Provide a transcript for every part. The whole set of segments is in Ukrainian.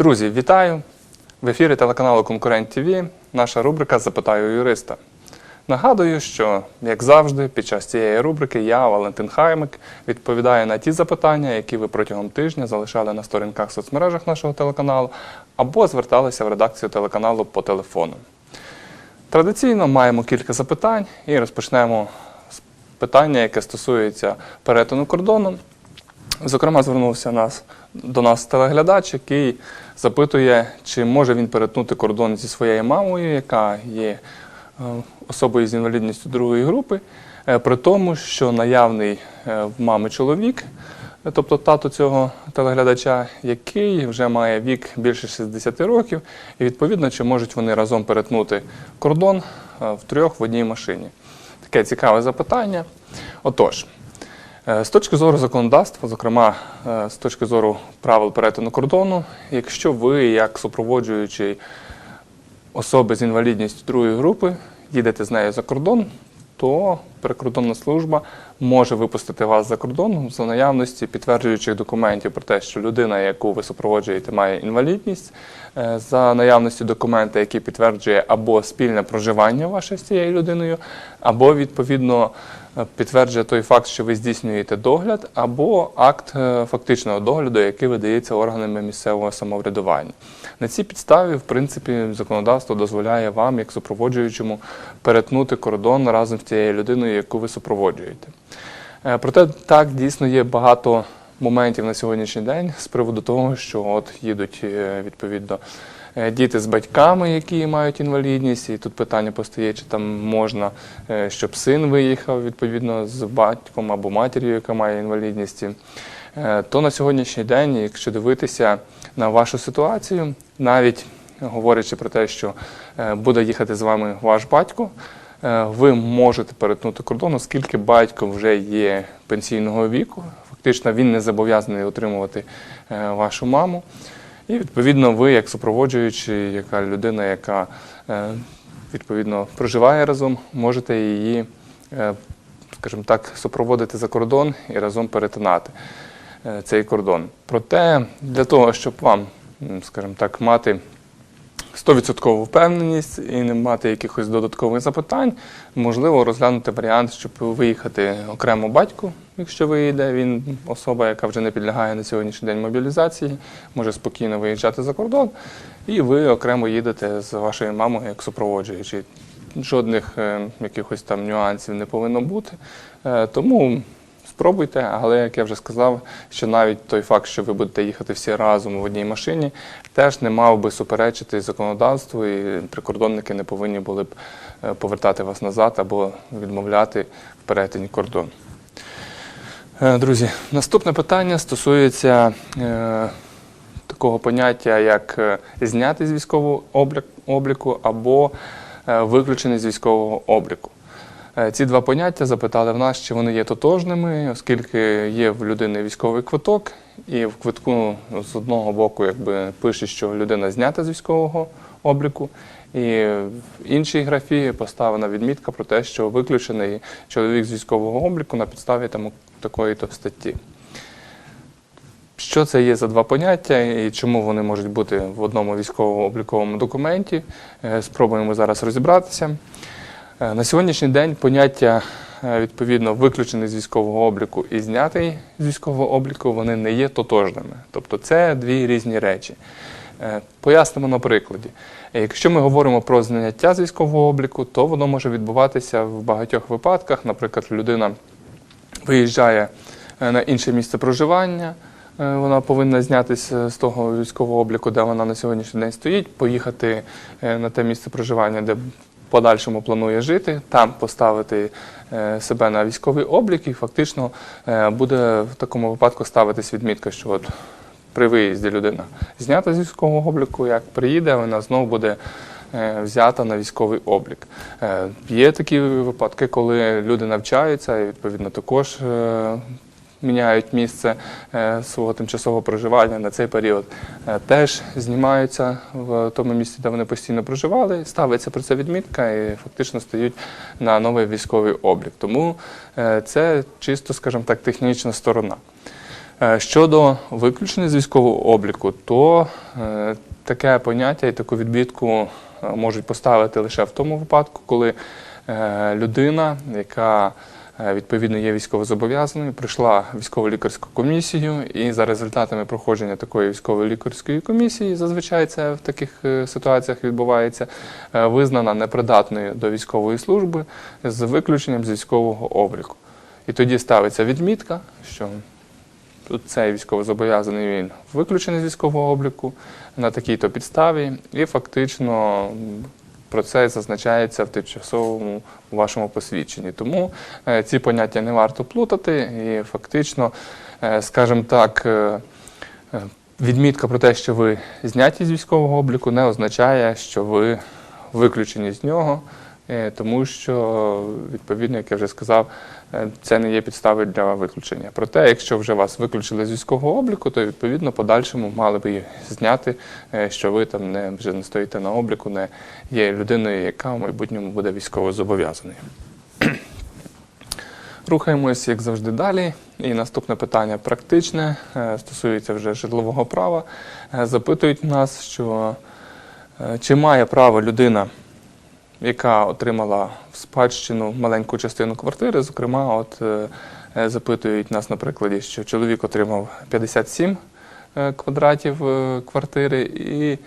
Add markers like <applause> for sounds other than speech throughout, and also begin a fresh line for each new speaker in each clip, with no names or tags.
Друзі, вітаю! В ефірі телеканалу Конкурент ТВ наша рубрика Запитаю юриста. Нагадую, що, як завжди, під час цієї рубрики я, Валентин Хаймик, відповідаю на ті запитання, які ви протягом тижня залишали на сторінках в соцмережах нашого телеканалу, або зверталися в редакцію телеканалу по телефону. Традиційно маємо кілька запитань і розпочнемо з питання, яке стосується перетину кордону. Зокрема, звернувся нас, до нас телеглядач, який запитує, чи може він перетнути кордон зі своєю мамою, яка є е, особою з інвалідністю другої групи, е, при тому, що наявний е, в мами чоловік, тобто тато цього телеглядача, який вже має вік більше 60 років, і відповідно, чи можуть вони разом перетнути кордон е, втрьох в одній машині. Таке цікаве запитання. Отож. Е, З точки зору законодавства, зокрема е, з точки зору правил перетину кордону, якщо ви, як супроводжуючий особи з інвалідністю другої групи, їдете з нею за кордон, то прикордонна служба може випустити вас за кордон за наявності підтверджуючих документів про те, що людина, яку ви супроводжуєте, має інвалідність, е, за наявності документа, який підтверджує або спільне проживання ваше з цією людиною, або відповідно підтверджує той факт, що ви здійснюєте догляд, або акт е, фактичного догляду, який видається органами місцевого самоврядування. На цій підставі, в принципі, законодавство дозволяє вам, як супроводжуючому, перетнути кордон разом з цією людиною, яку ви супроводжуєте. Е, Проте так дійсно є багато моментів на сьогоднішній день з приводу того, що от їдуть е, відповідно діти з батьками, які мають інвалідність, і тут питання постає, чи там можна, е, щоб син виїхав відповідно з батьком або матір'ю, яка має інвалідність. Е, То на сьогоднішній день, якщо дивитися на вашу ситуацію, навіть говорячи про те, що е, буде їхати з вами ваш батько, е, ви можете перетнути кордон, оскільки батько вже є пенсійного віку. Фактично він не зобов'язаний утримувати е, вашу маму. І відповідно ви, як супроводжуючий, яка людина, яка е, відповідно проживає разом, можете її, е, скажімо так, супроводити за кордон і разом перетинати е, цей кордон. Проте для того, щоб вам, скажімо так, мати 100% впевненість і не мати якихось додаткових запитань, можливо розглянути варіант, щоб виїхати окремо батьку, якщо виїде. Він особа, яка вже не підлягає на сьогоднішній день мобілізації, може спокійно виїжджати за кордон, і ви окремо їдете з вашою мамою як супроводжуючий. Жодних е, якихось там нюансів не повинно бути. Е, тому Спробуйте, але як я вже сказав, що навіть той факт, що ви будете їхати всі разом в одній машині, теж не мав би суперечити законодавству, і прикордонники не повинні були б е, повертати вас назад або відмовляти в перетині кордону. Е, Друзі, наступне питання стосується е, такого поняття, як е, зняти з військового обліку або виключений з військового обліку. Е, Ці два поняття запитали в нас, чи вони є тотожними, оскільки є в людини військовий квиток, і в квитку ну, з одного боку пише, що людина знята з військового обліку, і в іншій графі поставлена відмітка про те, що виключений чоловік з військового обліку на підставі там, такої-то статті. Що це є за два поняття і чому вони можуть бути в одному військово-обліковому документі? Е, Спробуємо зараз розібратися. Е, На сьогоднішній день поняття е, відповідно виключений з військового обліку і знятий з військового обліку, вони не є тотожними. Тобто це дві різні речі. Е, Пояснимо на прикладі. Якщо ми говоримо про зняття з військового обліку, то воно може відбуватися в багатьох випадках. Наприклад, людина виїжджає на інше місце проживання. Вона повинна знятися з того військового обліку, де вона на сьогоднішній день стоїть, поїхати на те місце проживання, де подальшому планує жити, там поставити е, себе на військовий облік, і фактично е, буде в такому випадку ставитись відмітка, що от при виїзді людина знята з військового обліку, як приїде, вона знову буде е, взята на військовий облік. Є такі випадки, коли люди навчаються і відповідно також міняють місце е, свого тимчасового проживання на цей період. Е, Теж знімаються в тому місці, де вони постійно проживали, ставиться про це відмітка і фактично стають на новий військовий облік. Тому е, це чисто, скажімо так, технічна сторона. Щодо виключення з військового обліку, то таке поняття і таку відбітку можуть поставити лише в тому випадку, коли людина, яка відповідно є військовозобов'язаною, прийшла військово-лікарську комісію, і за результатами проходження такої військово-лікарської комісії, зазвичай це в таких е, ситуаціях відбувається, е, визнана непридатною до військової служби з виключенням з військового обліку. І тоді ставиться відмітка, що цей військовозобов'язаний він виключений з військового обліку на такій-то підставі, і фактично про це зазначається в тимчасовому вашому посвідченні. Тому е, ці поняття не варто плутати, і фактично, е, скажімо так, е, відмітка про те, що ви зняті з військового обліку, не означає, що ви виключені з нього. Тому що, відповідно, як я вже сказав, це не є підстави для виключення. Проте, якщо вже вас виключили з військового обліку, то відповідно подальшому мали би зняти, е, що ви там не вже не стоїте на обліку, не є людиною, яка в майбутньому буде військово зобов'язаною. <clears throat> Рухаємось, як завжди, далі. І наступне питання практичне, е, стосується вже житлового права. Е, Запитують нас, що е, чи має право людина, яка отримала в спадщину маленьку частину квартири, зокрема, от е, е, запитують нас на прикладі, що чоловік отримав 57 е, квадратів квартири, і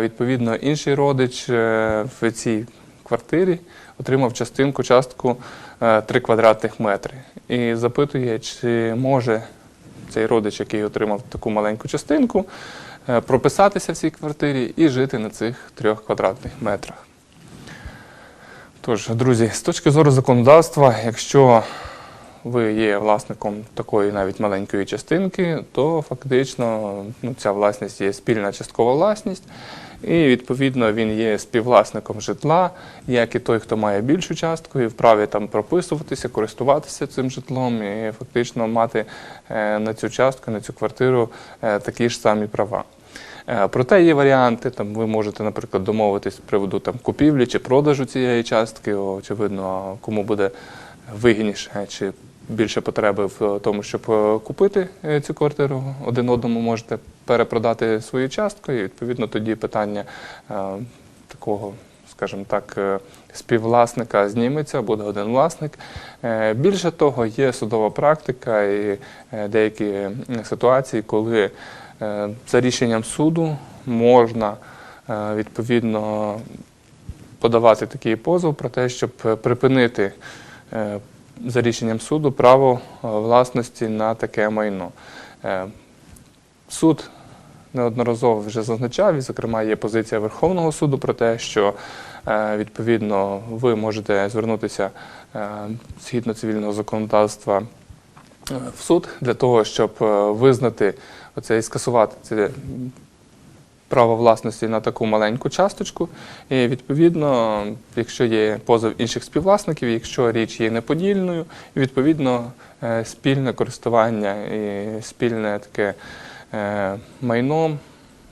відповідно інший родич в цій квартирі отримав частинку, частку е, 3 квадратних метри. І запитує, чи може цей родич, який отримав таку маленьку частинку, прописатися в цій квартирі і жити на цих трьох квадратних метрах. Тож, друзі, з точки зору законодавства, якщо ви є власником такої навіть маленької частинки, то фактично ну, ця власність є спільна часткова власність, і відповідно він є співвласником житла, як і той, хто має більшу частку, і вправі там прописуватися, користуватися цим житлом і фактично мати е, на цю частку, на цю квартиру е, такі ж самі права. Е, Проте є варіанти, там ви можете, наприклад, домовитись з приводу там, купівлі чи продажу цієї частки, очевидно, кому буде вигідніше чи більше потреби в тому, щоб е, купити е, цю квартиру. Один одному можете перепродати свою частку, і відповідно тоді питання такого, скажімо так, співвласника зніметься, буде один власник. Більше того, є судова практика і деякі ситуації, коли за рішенням суду можна е, відповідно подавати такий позов про те, щоб е, припинити е, за рішенням суду право е, власності на таке майно. Е, Суд неодноразово вже зазначав, і, зокрема, є позиція Верховного суду про те, що е, відповідно ви можете звернутися е, згідно цивільного законодавства е, в суд для того, щоб е, визнати оце і скасувати це право власності на таку маленьку часточку. І відповідно, якщо є позов інших співвласників, якщо річ є неподільною, відповідно е, спільне користування і спільне таке е, майно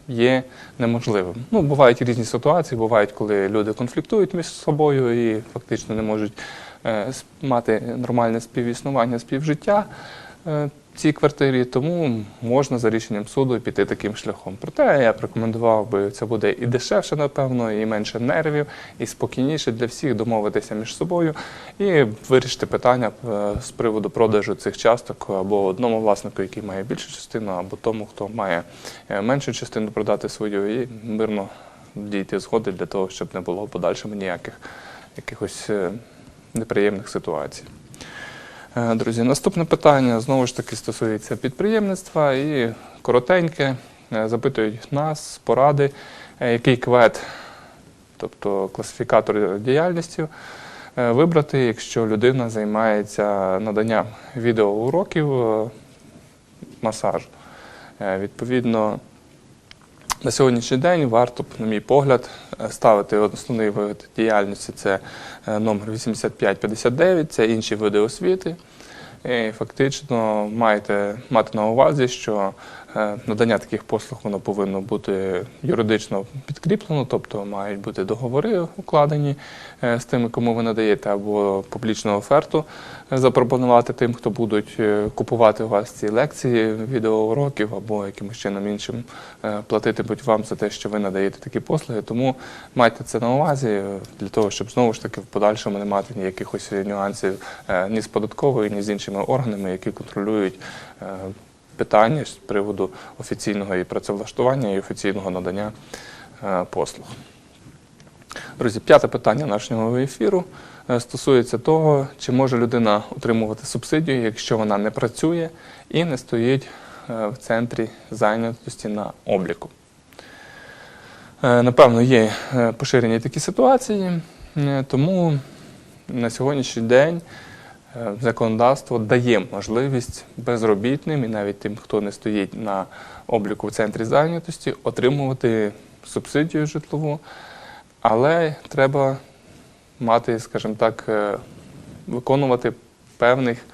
є неможливим. Ну, бувають різні ситуації, бувають, коли люди конфліктують між собою і фактично не можуть е, мати нормальне співіснування, співжиття цій квартирі, тому можна за рішенням суду піти таким шляхом. Проте я б рекомендував би це буде і дешевше, напевно, і менше нервів, і спокійніше для всіх домовитися між собою і вирішити питання е, з приводу продажу цих часток або одному власнику, який має більшу частину, або тому, хто має е, меншу частину продати свою, і мирно дійти згоди для того, щоб не було в подальшому ніяких якихось е, неприємних ситуацій. Е, Друзі, наступне питання знову ж таки стосується підприємництва і коротеньке. Е, Запитують нас поради, е, який квет, тобто класифікатор діяльності, вибрати, якщо людина займається наданням відеоуроків масажу. Відповідно, на сьогоднішній день варто, на мій погляд, ставити основний вид діяльності це е, номер 8559, це інші види освіти. І фактично маєте мати на увазі, що надання таких послуг воно повинно бути юридично підкріплено, тобто мають бути договори укладені е, з тими, кому ви надаєте, або публічну оферту е, запропонувати тим, хто будуть е, купувати у вас ці лекції, відеоуроків або якимось чином іншим е, платитимуть вам за те, що ви надаєте такі послуги. Тому майте це на увазі е, для того, щоб знову ж таки в подальшому не мати ніяких ось нюансів е, ні з податковою, ні з іншими органами, які контролюють е, питання з приводу офіційного і працевлаштування і офіційного надання е, послуг. Друзі, п'яте питання нашого ефіру е, стосується того, чи може людина отримувати субсидію, якщо вона не працює і не стоїть е, в центрі зайнятості на обліку. Напевно, є поширені такі ситуації, тому на сьогоднішній день законодавство дає можливість безробітним і навіть тим, хто не стоїть на обліку в центрі зайнятості, отримувати субсидію житлову, але треба мати, скажімо так, е, виконувати певних, е,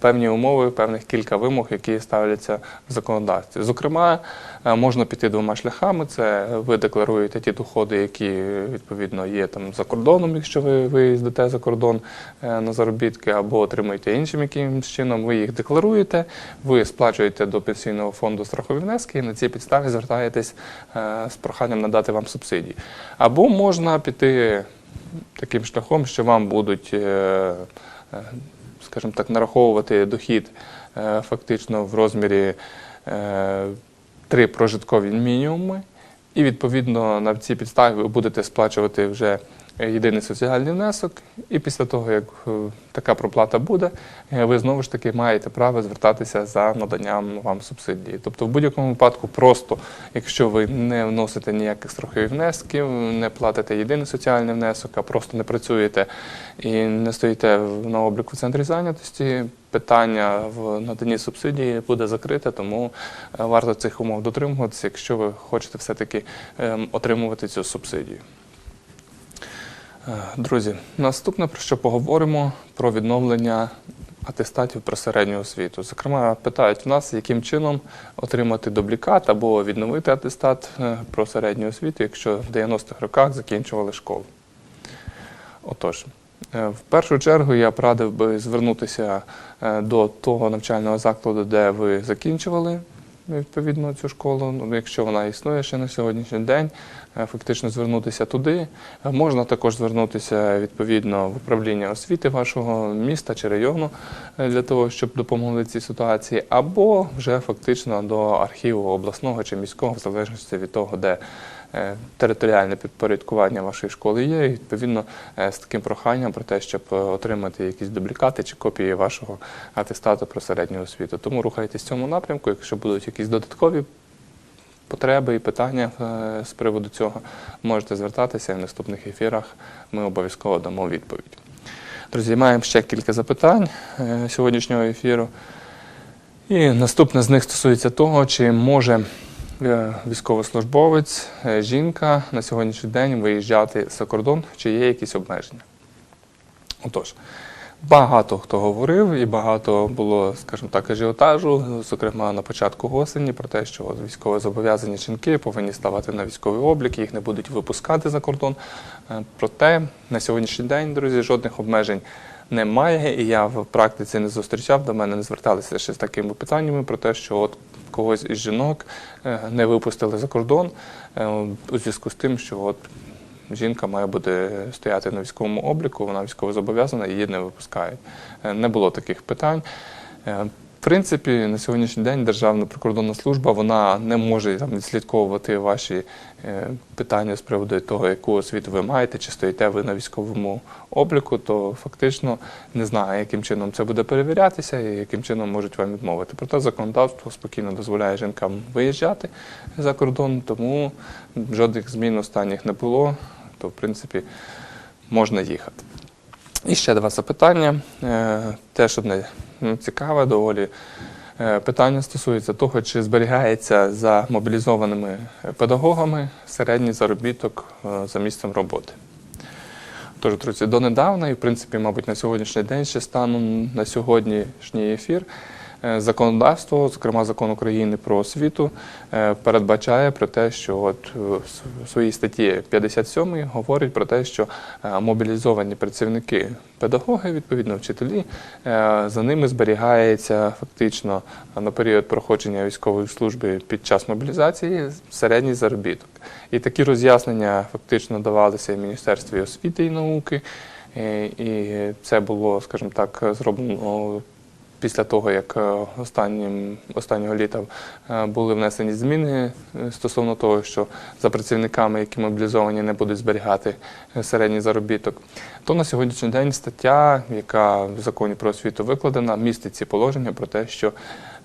певні умови, певних кілька вимог, які ставляться в законодавстві. Зокрема, е, можна піти двома шляхами: це ви декларуєте ті доходи, які е, відповідно є там за кордоном, якщо ви виїздите за кордон е, на заробітки, або отримуєте іншим якимось чином. Ви їх декларуєте, ви сплачуєте до пенсійного фонду страхові внески і на цій підставі звертаєтесь е, з проханням надати вам субсидії. Або можна піти таким шляхом, що вам будуть, е, е, скажімо так, нараховувати дохід е, фактично в розмірі е, три прожиткові мінімуми, і відповідно на цій підставі ви будете сплачувати вже єдиний соціальний внесок. І після того, як е, така проплата буде, е, ви знову ж таки маєте право звертатися за наданням вам субсидії. Тобто, в будь-якому випадку, просто якщо ви не вносите ніяких страхових внесків, не платите єдиний соціальний внесок, а просто не працюєте і не стоїте на обліку в центрі зайнятості, питання в наданні субсидії буде закрите, тому е, варто цих умов дотримуватися, якщо ви хочете все-таки ем, отримувати цю субсидію. Е, Друзі, наступне про що поговоримо про відновлення атестатів про середню освіту. Зокрема, питають в нас, яким чином отримати дублікат або відновити атестат е, про середню освіту, якщо в 90-х роках закінчували школу. Отож, е, в першу чергу я б радив би звернутися до того навчального закладу, де ви закінчували відповідно цю школу. Ну, якщо вона існує ще на сьогоднішній день, фактично звернутися туди. Е, Можна також звернутися відповідно в управління освіти вашого міста чи району е, для того, щоб допомогли цій ситуації, або вже фактично до архіву обласного чи міського, в залежності від того, де е, територіальне підпорядкування вашої школи є, і відповідно е, з таким проханням про те, щоб е, отримати якісь дублікати чи копії вашого атестату про середню освіту. Тому рухайтесь в цьому напрямку. Якщо будуть якісь додаткові потреби і питання е, з приводу цього, можете звертатися і в наступних ефірах. Ми обов'язково дамо відповідь. Друзі, маємо ще кілька запитань е, сьогоднішнього ефіру. І наступне з них стосується того, чи може е, військовослужбовець, жінка на сьогоднішній день виїжджати за кордон, чи є якісь обмеження. Отож, багато хто говорив, і багато було, скажімо так, ажіотажу, зокрема на початку осені, про те, що військовозобов'язані жінки повинні ставати на військовий облік, їх не будуть випускати за кордон. Е, Проте на сьогоднішній день, друзі, жодних обмежень немає, і я в практиці не зустрічав, до мене не зверталися ще з такими питаннями про те, що от когось із жінок е, не випустили за кордон е, у зв'язку з тим, що от жінка має бути стояти на військовому обліку, вона військово зобов'язана, її не випускають. Е, Не було таких питань. Е, В принципі, на сьогоднішній день Державна прикордонна служба вона не може там відслідковувати ваші е, питання з приводу того, яку освіту ви маєте, чи стоїте ви на військовому обліку, то фактично не знає, яким чином це буде перевірятися і яким чином можуть вам відмовити. Проте законодавство спокійно дозволяє жінкам виїжджати за кордон, тому жодних змін останніх не було, то в принципі можна їхати. І ще два запитання. Е, Теж одне цікаве доволі. Е, Питання стосується того, чи зберігається за мобілізованими педагогами середній заробіток е, за місцем роботи. Тож, друзі, донедавна, і в принципі, мабуть, на сьогоднішній день ще станом на сьогоднішній ефір, законодавство, зокрема закон України про освіту, е, передбачає про те, що от е, в своїй статті 57 говорить про те, що е, мобілізовані працівники, педагоги, відповідно вчителі, е, за ними зберігається фактично на період проходження військової служби під час мобілізації середній заробіток. І такі роз'яснення фактично давалися і Міністерстві освіти і науки. Е, І це було, скажімо так, зроблено після того, як е, останнім, останнього літа е, були внесені зміни е, стосовно того, що за працівниками, які мобілізовані, не будуть зберігати середній заробіток, то на сьогоднішній день стаття, яка в законі про освіту викладена, містить ці положення про те, що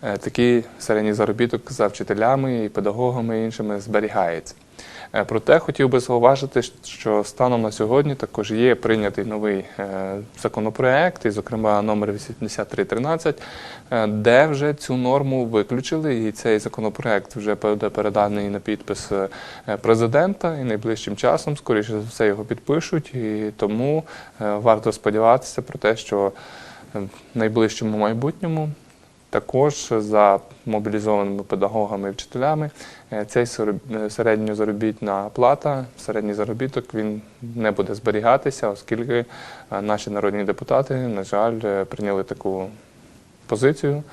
такий середній заробіток за вчителями і педагогами і іншими зберігається. Е, Проте хотів би зауважити, що станом на сьогодні також є прийнятий новий е, законопроект, і, зокрема, номер 8313, е, де вже цю норму виключили, і цей законопроект вже буде переданий на підпис президента, і найближчим часом, скоріше за все, його підпишуть. І тому варто сподіватися про те, що в найближчому майбутньому також за мобілізованими педагогами і вчителями е, цей е, середньозаробітна плата, середній заробіток він не буде зберігатися, оскільки е, наші народні депутати, на жаль, прийняли таку позицію,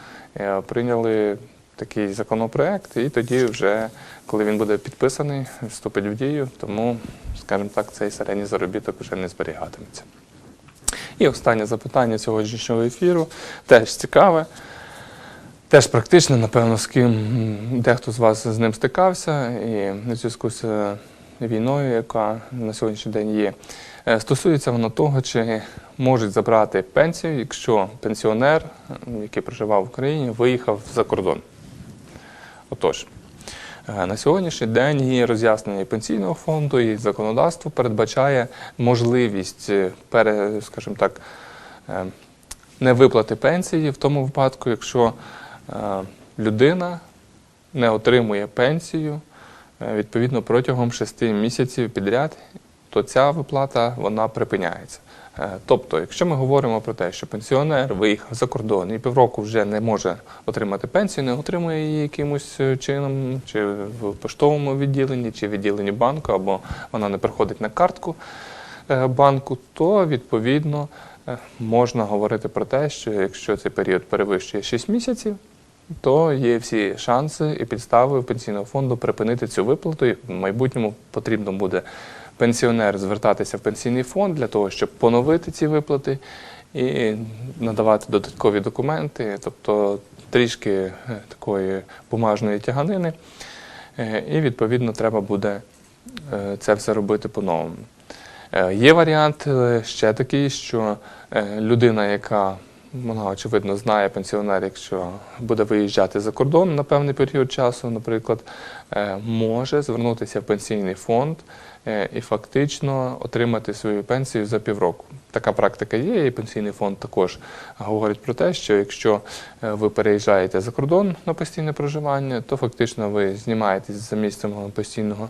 прийняли такий законопроект, і тоді вже, коли він буде підписаний, вступить в дію, тому, скажімо так, цей середній заробіток вже не зберігатиметься. І останнє запитання сьогоднішнього ефіру теж цікаве. Теж практично, напевно, з ким дехто з вас з ним стикався, і в зв'язку з війною, яка на сьогоднішній день є. Е, Стосується воно того, чи можуть забрати пенсію, якщо пенсіонер, який проживав в Україні, виїхав за кордон. Отож, е, на сьогоднішній день є роз'яснення пенсійного фонду, і законодавство передбачає можливість, е, пере, скажімо так, е, не виплати пенсії в тому випадку, якщо людина не отримує пенсію е, відповідно протягом 6 місяців підряд, то ця виплата вона припиняється. Е, Тобто, якщо ми говоримо про те, що пенсіонер виїхав за кордон і півроку вже не може отримати пенсію, не отримує її якимось е, чином, чи в поштовому відділенні, чи в відділенні банку, або вона не приходить на картку е, банку, то відповідно е, можна говорити про те, що якщо цей період перевищує 6 місяців, то є всі шанси і підстави пенсійного фонду припинити цю виплату. І в майбутньому потрібно буде пенсіонер звертатися в пенсійний фонд для того, щоб поновити ці виплати і надавати додаткові документи, тобто трішки е, такої бумажної тяганини. Е, І відповідно треба буде е, це все робити по-новому. Є варіант ще такий, що людина, яка вона очевидно знає пенсіонер, якщо буде виїжджати за кордон на певний період часу, наприклад, е, може звернутися в пенсійний фонд е, і фактично отримати свою пенсію за півроку. Така практика є, і пенсійний фонд також говорить про те, що якщо е, ви переїжджаєте за кордон на постійне проживання, то фактично ви знімаєтесь за місцем постійного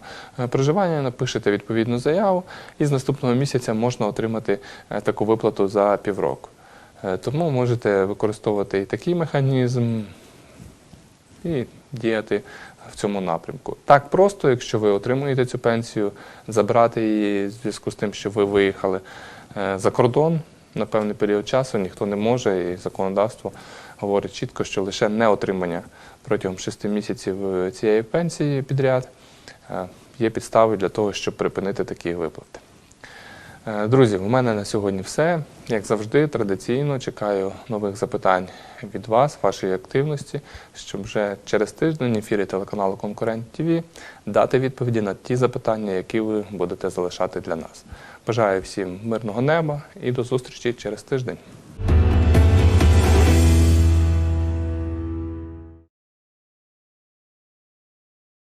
проживання, напишете відповідну заяву, і з наступного місяця можна отримати таку виплату за півроку. Е, Тому можете використовувати і такий механізм і діяти в цьому напрямку. Так просто, якщо ви отримуєте цю пенсію, забрати її в зв'язку з тим, що ви виїхали е, за кордон на певний період часу, ніхто не може, і законодавство говорить чітко, що лише неотримання протягом 6 місяців е, цієї пенсії підряд є підставою для того, щоб припинити такі виплати. Е, Друзі, у мене на сьогодні все. Як завжди, традиційно чекаю нових запитань від вас, вашої активності, щоб вже через тиждень в ефірі телеканалу Конкурент ТВ дати відповіді на ті запитання, які ви будете залишати для нас. Бажаю всім мирного неба і до зустрічі через тиждень.